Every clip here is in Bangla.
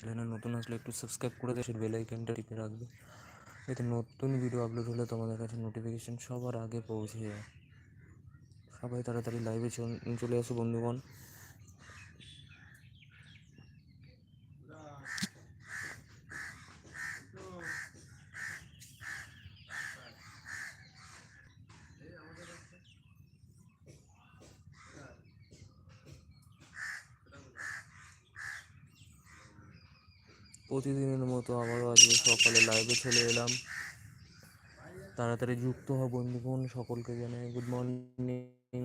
চ্যানেলে নতুন আসলে একটু সাবস্ক্রাইব করে দেয় বেল আইকনটা টিপে রাখবে। এতে নতুন ভিডিও আপলোড হলে তোমাদের কাছে নোটিফিকেশান সবার আগে পৌঁছে যায়। সবাই তাড়াতাড়ি লাইভে চলে আসো বন্ধুগণ। প্রতিদিনের মতো আবারও আজকে সকালে লাইভে চলে এলাম। তাড়াতাড়ি যুক্ত হওয়া বন্ধুগণ, সকলকে জানাই গুড মর্নিং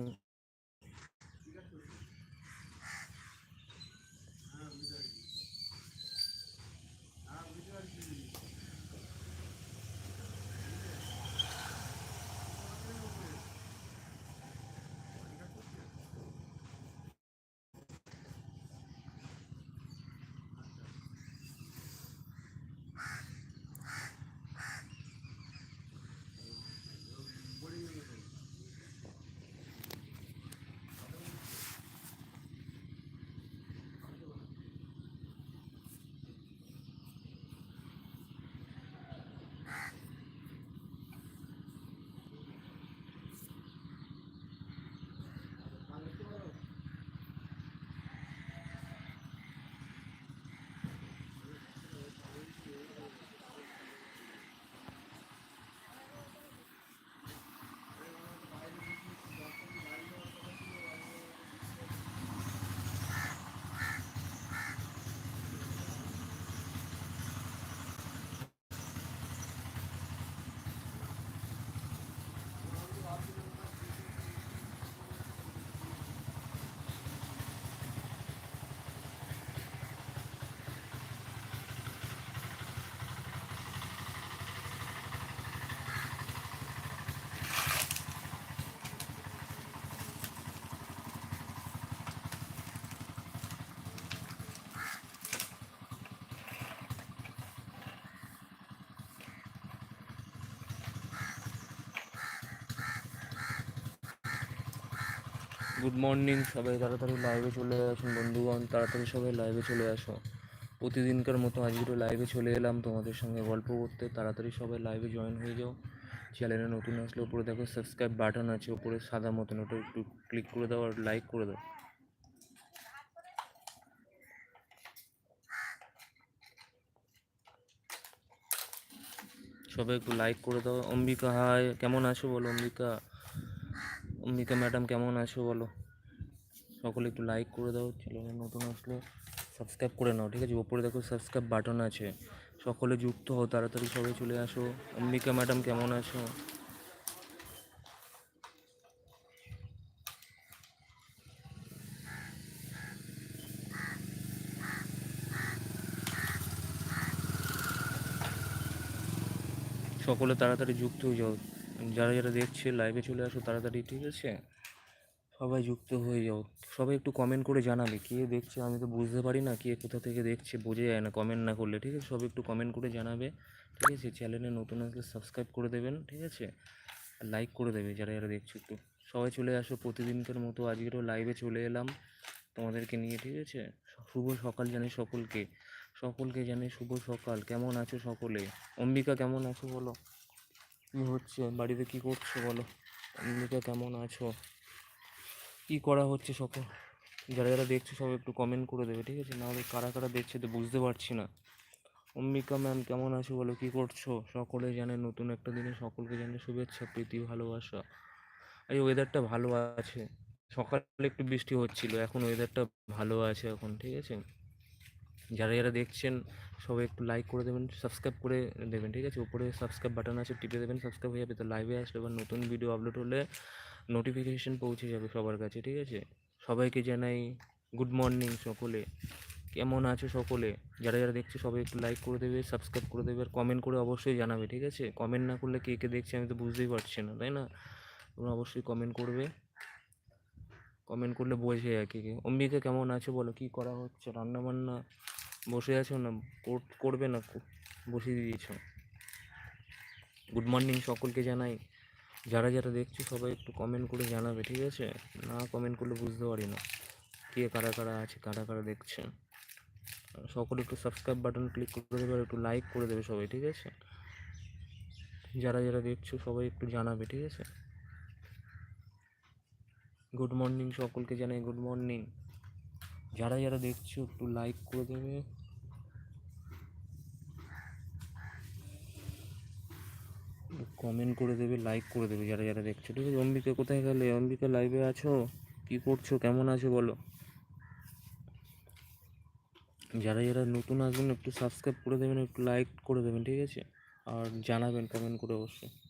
গুড মর্নিং সবাই তাড়াতাড়ি লাইভে চলে আসুন বন্ধুগণ, তাড়াতাড়ি সবাই লাইভে চলে আসো। প্রতিদিনকার মতো আজকেও লাইভে চলে এলাম তোমাদের সঙ্গে গল্প করতে। তাড়াতাড়ি সবাই লাইভে জয়েন হয়ে যাও। চ্যানেলে নতুন আসলে উপরে দেখো সাবস্ক্রাইব বাটন আছে, উপরে সাদা মতন ওটা একটু ক্লিক করে দাও আর লাইক করে দাও। সবাই একটু লাইক করে দাও। অম্বিকা হাই কেমন আছো বলো অম্বিকা? অম্বিকা ম্যাডাম কেমন আছো বলো? সকলে একটু লাইক করে দাও চ্যানেলে নতুন আসলে সাবস্ক্রাইব করে নাও, ঠিক আছে? ওপরে দেখো সাবস্ক্রাইব বাটন আছে। সকলে যুক্ত হও, তাড়াতাড়ি সবাই চলে আসো। অম্বিকা ম্যাডাম কেমন আছো? সকলে তাড়াতাড়ি যুক্ত হয়ে যাও। যারা যারা দেখছে লাইভে চলে আসো তাড়াতাড়ি, ঠিক আছে? সবাই যুক্ত হয়ে যাও। সবাই একটু কমেন্ট করে জানাবে, কে দেখছে আমি তো বুঝতে পারি না কে কোথা থেকে দেখছে, বোঝা যায় না কমেন্ট না করলে, ঠিক আছে? সবাই একটু কমেন্ট করে জানাবে, ঠিক আছে? চ্যানেলে নতুন আসলে সাবস্ক্রাইব করে দেবেন, ঠিক আছে? আর লাইক করে দেবে যারা যারা দেখছ একটু। সবাই চলে আসো, প্রতিদিনকার মতো আজকেরও লাইভে চলে এলাম তোমাদেরকে নিয়ে, ঠিক আছে? শুভ সকাল জানি সকলকে। সকলকে জানি শুভ সকাল। কেমন আছো সকলে? অম্বিকা, কেমন আছো বলো? কী হচ্ছে? বাড়িতে কি করছ বলো? অম্বিকা কেমন আছো? কি করা হচ্ছে সকল? যারা যারা দেখছ সব একটু কমেন্ট করে দেবে, ঠিক আছে? নাহলে কারা কারা দেখছে তো বুঝতে পারছি না। অম্বিকা ম্যাম কেমন আছো বলো? কি করছ? সকলে জানে নতুন একটা দিনে সকলকে জানে শুভেচ্ছা, প্রীতি, ভালোবাসা। এই ওয়েদারটা ভালো আছে। সকালে একটু বৃষ্টি হচ্ছিল, এখন ওয়েদারটা ভালো আছে এখন, ঠিক আছে? যারা যারা দেখছেন, সবাই একটু লাইক করে দেবেন সাবস্ক্রাইব করে দেবেন, ঠিক আছে? উপরে সাবস্ক্রাইব বাটন আছে, টিপে দেবেন সাবস্ক্রাইব হয়ে যাবে, তো লাইভে আসলে এবার নতুন ভিডিও আপলোড হলে নোটিফিকেশন পৌঁছে যাবে সবার কাছে, ঠিক আছে? সবাইকে জানাই গুড মর্নিং সকলে। কেমন আছো সকলে? যারা যারা দেখছে, সবাই একটু লাইক করে দেবে সাবস্ক্রাইব করে দেবে, আর কমেন্ট করে অবশ্যই জানাবে, ঠিক আছে? কমেন্ট না করলে কে কে দেখছে আমি তো বুঝতেই পারছি না, তাই না? অবশ্যই কমেন্ট করবে। কমেন্ট করলে বোঝে আর কি। অম্বিকা কেমন আছে বলো? কি করা হচ্ছে? রান্না বান্না বসে আছো না? কর- করবে না বসিয়ে দিয়েছ? গুড মর্নিং সকলকে জানাই। যারা যারা দেখছ সবাই একটু কমেন্ট করে জানাবে, ঠিক আছে? না কমেন্ট করলে বুঝতে পারি না। কে কারা কারা আছে, কারা কারা দেখছে? সকলে একটু সাবস্ক্রাইব বাটন ক্লিক করে দেবে আর একটু লাইক করে দেবে সবাই, ঠিক আছে? যারা যারা দেখছ সবাই একটু জানাবে, ঠিক আছে? গুড মর্নিং সকলকে জানাই গুড মর্নিং। যারা যারা দেখছ একটু লাইক করে দেবে। কমেন্ট করে দেবে, লাইক করে দেবে যারা যারা দেখছ। ঠিক আছে, অম্বিকা কোথায় গেলে? অম্বিকা লাইভে আছো? কি করছ? কেমন আছো বলো? যারা যারা নতুন আসবেন একটু সাবস্ক্রাইব করে দেবেন, একটু লাইক করে দেবেন, ঠিক আছে? আর জানাবেন কমেন্ট করে অবশ্যই।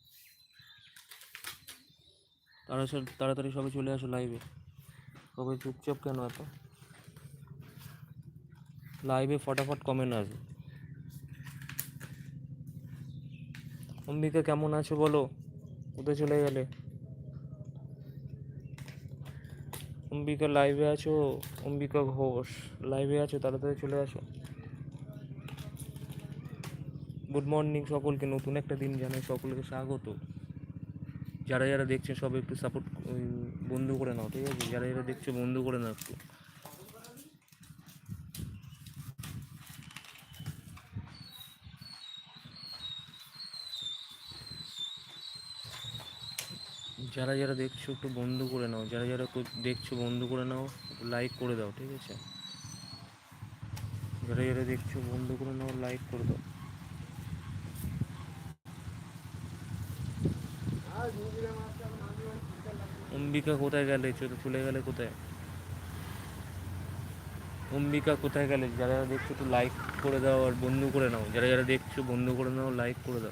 তারা তাড়াতাড়ি সবাই চলে আসো লাইভে সবাই চুপচাপ কেন এত? লাইভে ফটাফট কমেন্ট আসবে। অম্বিকা, কেমন আছো বলো? কোথায় চলে গেলে? অম্বিকা লাইভে আছো? অম্বিকা ঘোষ লাইভে আছো? তাড়াতাড়ি চলে আসো। গুড মর্নিং সকলকে, নতুন একটা দিন জানাই সকলকে স্বাগত। যারা যারা দেখছে সব একটু সাপোর্ট বন্ধু করে নাও, ঠিক আছে? যারা যারা দেখছে বন্ধু করে নাও একটু। যারা যারা দেখছ একটু বন্ধু করে নাও, যারা যারা দেখছ বন্ধু করে নাও লাইক করে দাও, ঠিক আছে? যারা যারা দেখছ বন্ধু করে নাও লাইক করে দাও। অম্বিকা কোথায় গেলে? চলে- গেলে কোথায়? অম্বিকা কোথায় গেলে? যারা যারা দেখছ একটু লাইক করে দাও আর বন্ধু করে নাও। যারা যারা দেখছ বন্ধু করে নাও লাইক করে দাও।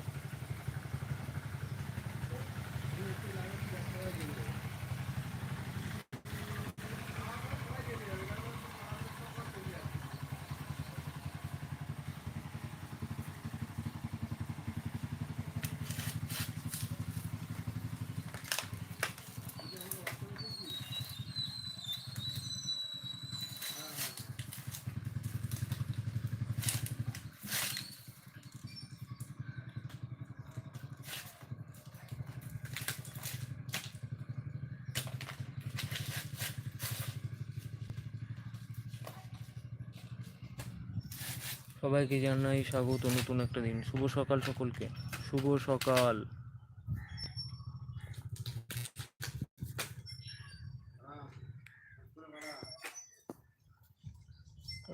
সবাইকে জানাই স্বাগত নতুন একটা দিন। শুভ সকাল সকলকে। শুভ সকাল।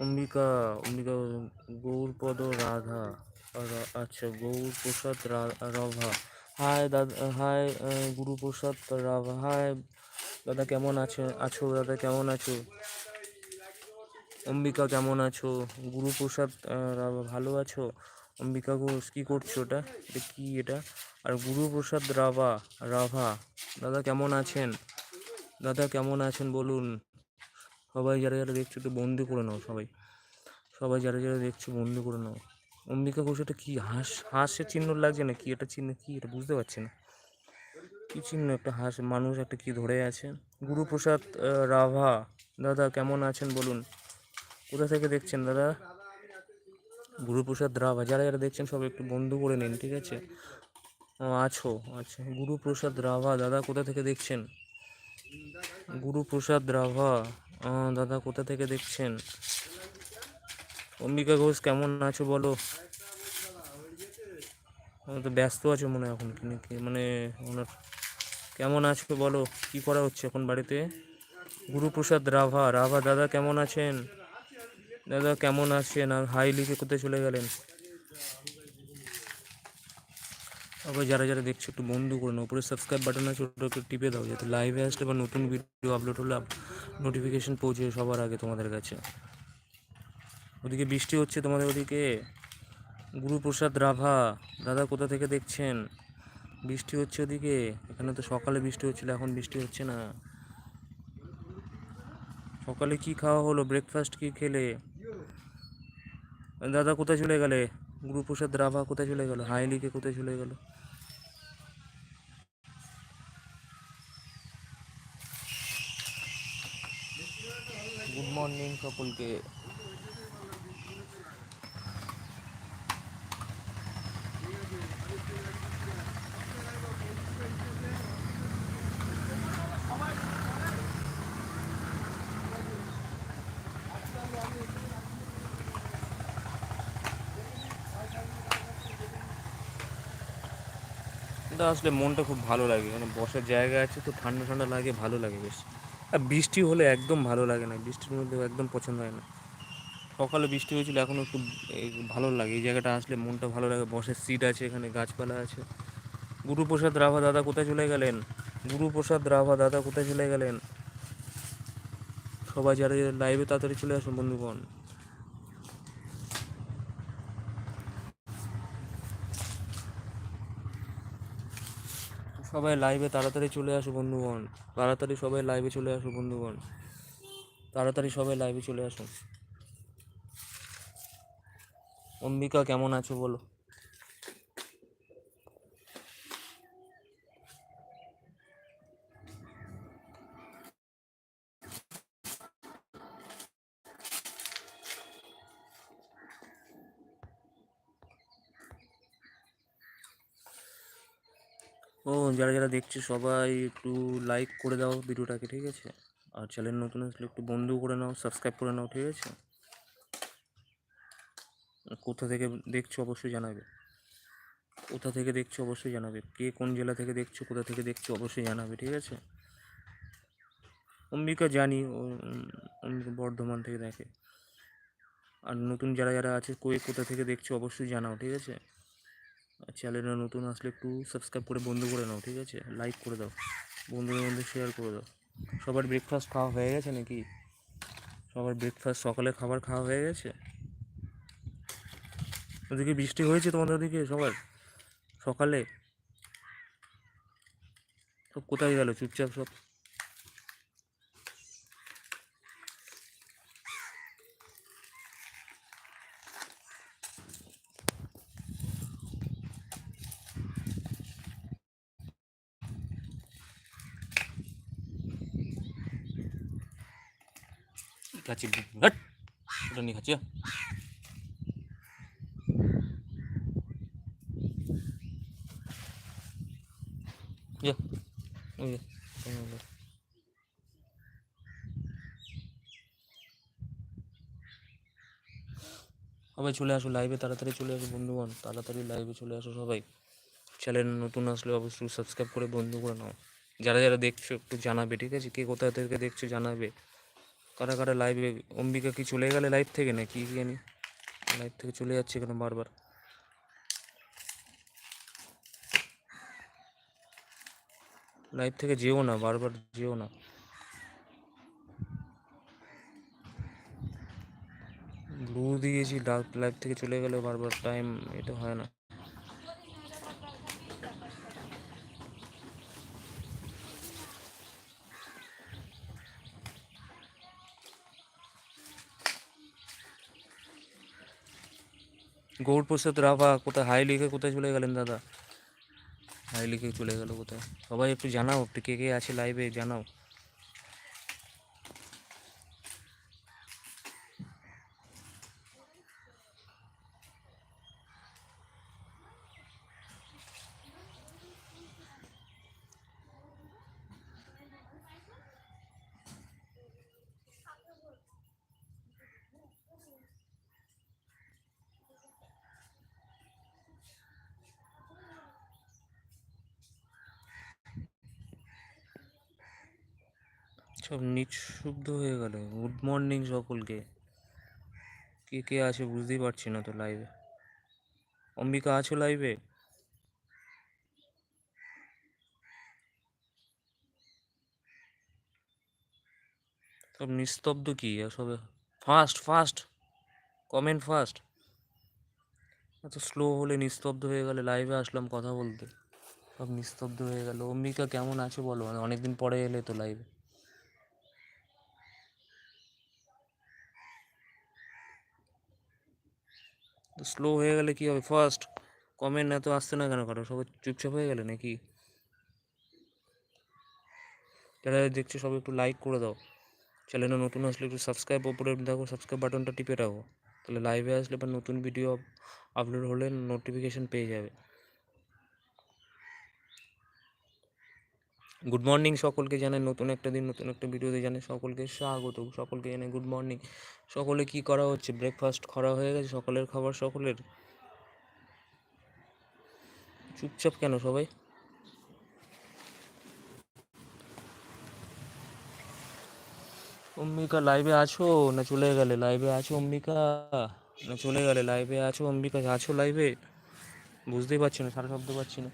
অম্বিকা অম্বিকা, গৌরপদ রাধা আচ্ছা গৌর প্রসাদ রাভা। হাই দাদা হাই গুরুপ্রসাদ রাভা। হাই দাদা কেমন আছে, আছো, দাদা কেমন আছো? অম্বিকা কেমন আছো? গুরুপ্রসাদ ভালো আছো? অম্বিকা ঘোষ, কী করছ ওটা? এটা কি এটা? আর গুরুপ্রসাদ রাভা রাভা, দাদা কেমন আছেন? দাদা কেমন আছেন বলুন? সবাই যারা যারা দেখছ একটু বন্দি করে নাও সবাই। সবাই যারা যারা দেখছ বন্দি করে নাও। অম্বিকা ঘোষ, এটা কী হাঁস, হাঁসের চিহ্ন লাগছে না কি এটা চিহ্ন কি? এটা বুঝতে পারছি না। কি চিহ্ন? একটা হাঁস, মানুষ একটা কি ধরে আছে? গুরুপ্রসাদ রাভা, দাদা কেমন আছেন বলুন? কোথা থেকে দেখছেন, দাদা? গুরুপ্রসাদ রাভা যারা যারা দেখছেন, সব একটু বন্ধু করে নিন, ঠিক আছে? আছো আচ্ছা গুরুপ্রসাদ রাভা, দাদা কোথা থেকে দেখছেন? গুরুপ্রসাদ রাভা দাদা কোথা থেকে দেখছেন? অম্বিকা ঘোষ, কেমন আছো বলো? তো ব্যস্ত আছো মনে হয় এখন, কি নাকি মানে ওনার কেমন আছো বলো? কি করা হচ্ছে এখন বাড়িতে? গুরুপ্রসাদ রাভা রাভা দাদা কেমন আছেন? দাদা, কেমন আসছেন আর হাই লিখে কোথায় চলে গেলেন? আবার যারা যারা দেখছ, একটু বন্ধু করে নাও। উপরে সাবস্ক্রাইব বাটন আছে, ওটা একটু টিপে দাও, যাতে লাইভে আসলে বা নতুন ভিডিও আপলোড হলে নোটিফিকেশন পৌঁছে সবার আগে তোমাদের কাছে। ওদিকে বৃষ্টি হচ্ছে তোমাদের ওদিকে। গুরুপ্রসাদ রাভা, দাদা কোথা থেকে দেখছেন? বৃষ্টি হচ্ছে ওদিকে। এখানে তো সকালে বৃষ্টি হচ্ছিল, এখন বৃষ্টি হচ্ছে না। সকালে কি খাওয়া হলো? ব্রেকফাস্ট কি খেলে? দাদা কোথায় চলে গেলে? গুরুপ্রসাদ রাভা কোথায় চলে গেল? হাইলিকে কোথায় চলে গেল? গুড মর্নিং সকলকে। বিকালটা আসলে মনটা খুব ভালো লাগে। মানে বসার জায়গা আছে তো ঠান্ডা ঠান্ডা লাগে, ভালো লাগে বেশ। আর বৃষ্টি হলে একদম ভালো লাগে না, বৃষ্টির মধ্যে একদম পছন্দ হয় না। সকালে বৃষ্টি হয়েছিল এখন একটু ভালো লাগে। এই জায়গাটা আসলে মনটা ভালো লাগে, বসের সিট আছে, এখানে গাছপালা আছে। গুরুপ্রসাদ রাভা দাদা কোথায় চলে গেলেন? গুরুপ্রসাদ রাভা দাদা কোথায় চলে গেলেন? সবাই যারা লাইভে তাড়াতাড়ি চলে আসুন, বন্ধুগণ। সবাই লাইভে তাড়াতাড়ি চলে আসো বন্ধুগণ। তাড়াতাড়ি সবাই লাইভে চলে আসো বন্ধুগণ। তাড়াতাড়ি সবাই লাইভে চলে আসুন অম্বিকা, কেমন আছো বলো? ও, যারা যারা দেখছ সবাই একটু লাইক করে দাও ভিডিওটাকে, ঠিক আছে? আর চ্যানেল নতুন আসলে একটু বন্ধু করে নাও সাবস্ক্রাইব করে নাও, ঠিক আছে? কোথা থেকে দেখছ অবশ্যই জানাবে। কোথা থেকে দেখছ অবশ্যই জানাবে। কে কোন জেলা থেকে দেখছ, কোথা থেকে দেখছ অবশ্যই জানাবে, ঠিক আছে? অম্বিকা জানি অম্বিকা বর্ধমান থেকে দেখে। আর নতুন যারা যারা আছে কই কোথা থেকে দেখছ অবশ্যই জানাও, ঠিক আছে? আর চ্যানেলে নতুন আসলে একটু সাবস্ক্রাইব করে বন্ধু করে নাও, ঠিক আছে? লাইক করে দাও, বন্ধুদের মধ্যে শেয়ার করে দাও। সবার ব্রেকফাস্ট খাওয়া হয়ে গেছে নাকি? সবার ব্রেকফাস্ট সকালে খাবার খাওয়া হয়ে গেছে? ওদিকে বৃষ্টি হয়েছে তোমাদের ওদিকে সবার? সকালে? সব কোথায় গেল? চুপচাপ সব যা তোমার সবাই চলে আসো লাইভে তাড়াতাড়ি চলে আসো বন্ধুগণ তাড়াতাড়ি লাইভে চলে আসো সবাই চ্যানেল নতুন আসলে অবশ্যই সাবস্ক্রাইব করে বন্ধু করে নাও। যারা যারা দেখছ একটু জানাবে, ঠিক আছে? কে কোথায় থেকে দেখছ জানাবে? কারা কারা লাইভে অম্বিকা কি চলে গেলে লাইভ থেকে না কি জানি। লাইভ থেকে চলে যাচ্ছে কেন বারবার? লাইভ থেকে যেও না, বারবার যেও না। ব্লু দিয়েছি লাইভ থেকে চলে গেলে বারবার টাইম এটা হয় না। গৌরপ্রসাদ রাভা কোথায় হাই লিখে কোথায় চলে গেলেন দাদা হাই লিখে চলে গেল কোথায় সবাই একটু জানাও একটু কে কে আছে লাইভে জানাও সব নিঃশব্দ হয়ে গেল। গুড মর্নিং সকলকে। কে কে আছে বুঝতেই পারছি না তো লাইভে অম্বিকা আছো লাইভে সব নিস্তব্ধ কি? সবে ফাস্ট ফাস্ট কমেন্ট ফাস্ট এত স্লো হলে নিস্তব্ধ হয়ে গেলে লাইভে আসলাম কথা বলতে। সব নিস্তব্ধ হয়ে গেল। অম্বিকা কেমন আছে বলো? অনেকদিন পরে এলে তো লাইভে স্লো হয়ে গেলে কি হবে? ফার্স্ট কমেন্ট এত আসছে না কেন কারও? সবাই চুপচাপ হয়ে গেলে নাকি? যারা দেখছ সবাই একটু লাইক করে দাও। চ্যানেলে নতুন আসলে একটু সাবস্ক্রাইব ওপরে দেখো সাবস্ক্রাইব বাটনটা টিপে রাখো। তাহলে লাইভে আসলে বা নতুন ভিডিও আপলোড হলে নোটিফিকেশান পেয়ে যাবে। গুড মর্নিং সকলকে জানাই, নতুন একটা দিন, নতুন একটা ভিডিওতে জানাই সকলকে স্বাগত। সকলকে জানাই গুড মর্নিং সকলে কি করা হচ্ছে? ব্রেকফাস্ট করা হয়ে গেছে? সকলের খাবার সকলের? চুপচাপ কেন সবাই? অম্বিকা লাইভে আছো? না চলে গেলে লাইভে আছো অম্বিকা? না চলে গেলে লাইভে আছো অম্বিকা? আছো লাইভে বুঝতেই পারছি না, সারা শব্দ পাচ্ছি না।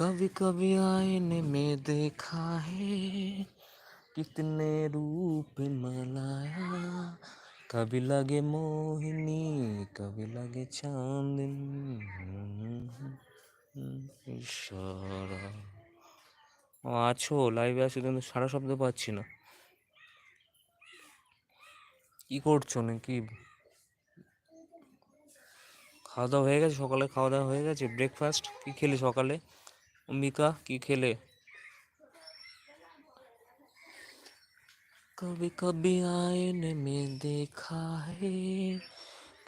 कभी कभी आईने में देखा है कितने रूप मलाया कभी लगे मोहिनी कभी लगे चांदनी ইশারা ও আছো লাইভে আছো কিন্তু সারা শব্দ পাচ্ছি না কি করছো নাকি খাওয়া দাওয়া হয়ে গেছে সকালে খাওয়া দাওয়া হয়ে গেছে ব্রেকফাস্ট কি খেলে সকালে अंबिका की खेले। कभी कभी आईने में देखा है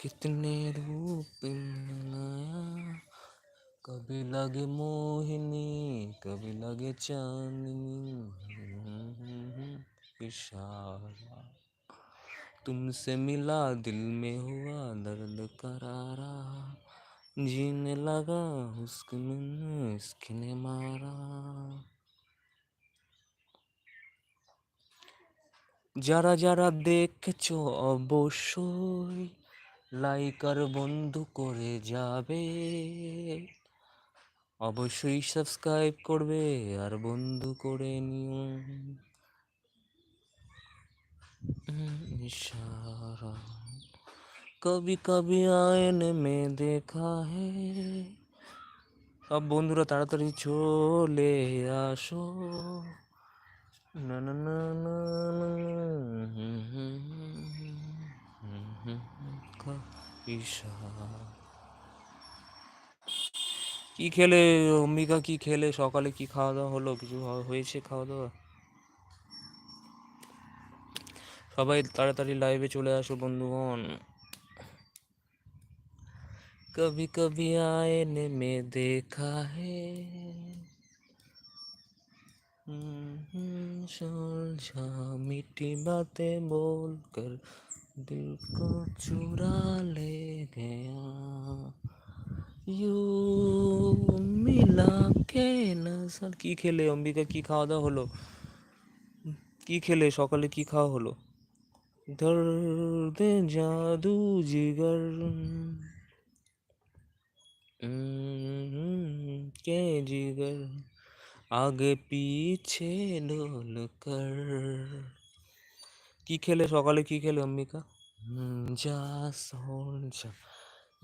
कितने रूप नया कभी लगे मोहिनी, कभी लगे चांदनी। इशारा। तुमसे मिला दिल में हुआ दर्द करारा। जीने लगा उसके मन इसके ने मारा যারা যারা দেখছো অবশ্যই লাইক আর বন্ধু করে যাবে অবশ্যই সাবস্ক্রাইব করবে আর বন্ধু করে নিও হুম, ইশারা কবি কবি আয়নে মে দেখা হে সব বন্ধুরা তাড়াতাড়ি চলে আসো না না না না কি খেলে অম্বিকা? কি খেলে? সকালে কি খাওয়া দাওয়া হলো? কিছু হয়েছে খাওয়া দাওয়া? সবাই তাড়াতাড়ি লাইভে চলে আসো বন্ধুগণ। कभी कभी आईने में देखा है हम्म, सुलझा मीठी बातें बोलकर दिल को चुरा ले गया यू मिला के नजर কি খেলে অম্বিকা কি খাওয়া দাওয়া হলো কি খেলে সকালে কি খাওয়া হলো দর্দ জাদু জিগর हम्म, के जिगर आगे पीछे डोल कर কি খেলে সকালে কি খেলে অম্বিকা हम्म, जा सोल जा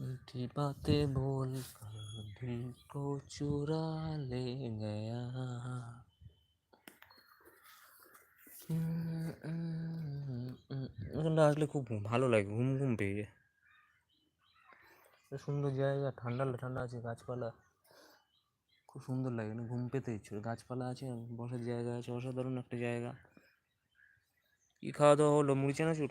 मीठी बातें बोल कर दिल को चुरा ले गया हम्म, हम्म, हम्म, এখানটা আসলে খুব ভালো লাগে ঘুম ঘুম পেয়ে যায় বেশ সুন্দর জায়গা, ঠান্ডা ঠান্ডা আছে গাছপালা। খুব সুন্দর লাগে না ঘুম পেতে ইচ্ছে গাছপালা আছে, বসার জায়গা আছে, অসাধারণ একটা জায়গা। কী খাওয়া দাওয়া হলো? মুড়ি চানাচুর?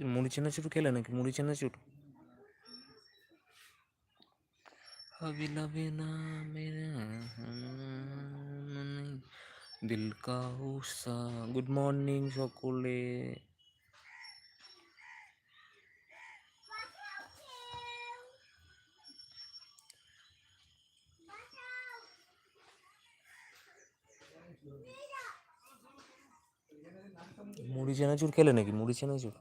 কি মুড়ি চানাচুর খেলে নাকি মুড়ি চানাচুর अभी लबे ना मेरा দিল কা উষা গুড মর্নিং সকলে মুড়ি চানাচুর খেলে নাকি মুড়ি চানাচুর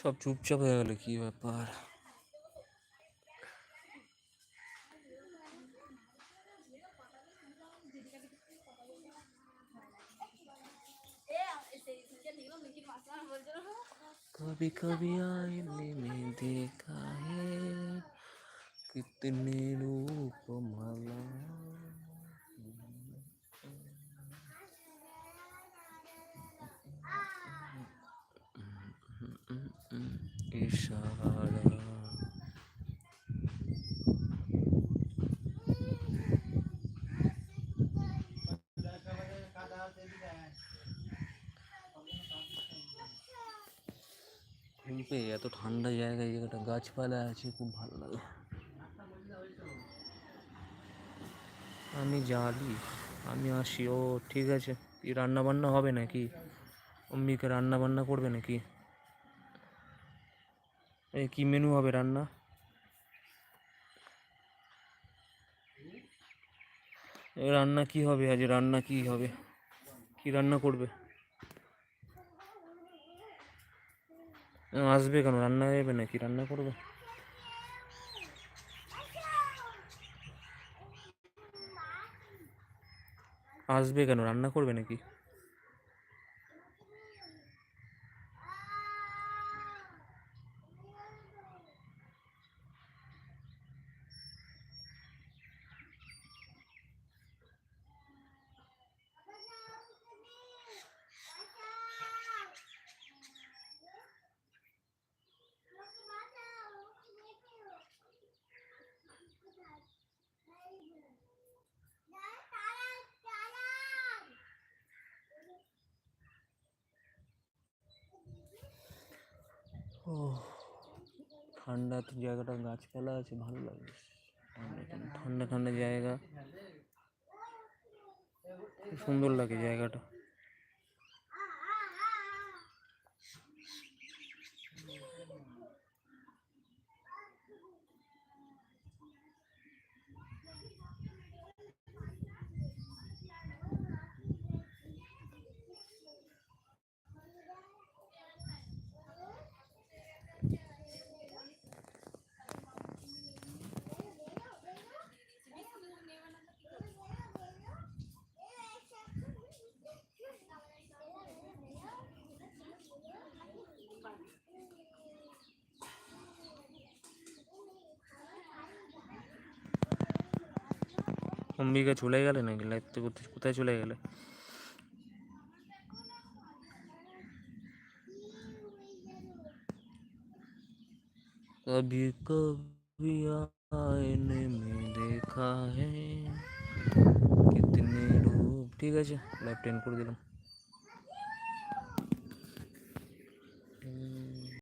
সব চুপচাপ হয়ে গেল কি ব্যাপার कभी कभी आईने में देखा है कितने रूप माला ইশারা। এত ঠান্ডা জায়গায় জায়গাটা গাছপালা আছে, খুব ভালো লাগে। আমি জানি আমি আসি। ও ঠিক আছে, কি রান্না বান্না হবে নাকি? অম্মিকে রান্না বান্না করবে নাকি? কি মেনু হবে রান্না? রান্না কি হবে? আজ রান্না কি হবে? কি রান্না করবে? আসবে কেন? রান্না যাবে নাকি? রান্না করবে? আসবে কেন? রান্না করবে নাকি? ও ঠান্ডা তো জায়গাটা, গাছপালা আছে, ভালো লাগে। ঠান্ডা ঠান্ডা ঠান্ডা ঠান্ডা জায়গা। খুব সুন্দর লাগে জায়গাটা। অম্বিকা চলে গেলে নাকি লাইফ থেকে কোথায়- কোথায় চলে গেলে कभी कभी आईने में देखा है कितने रूप ঠিক আছে লাইভ টেন করে দিলাম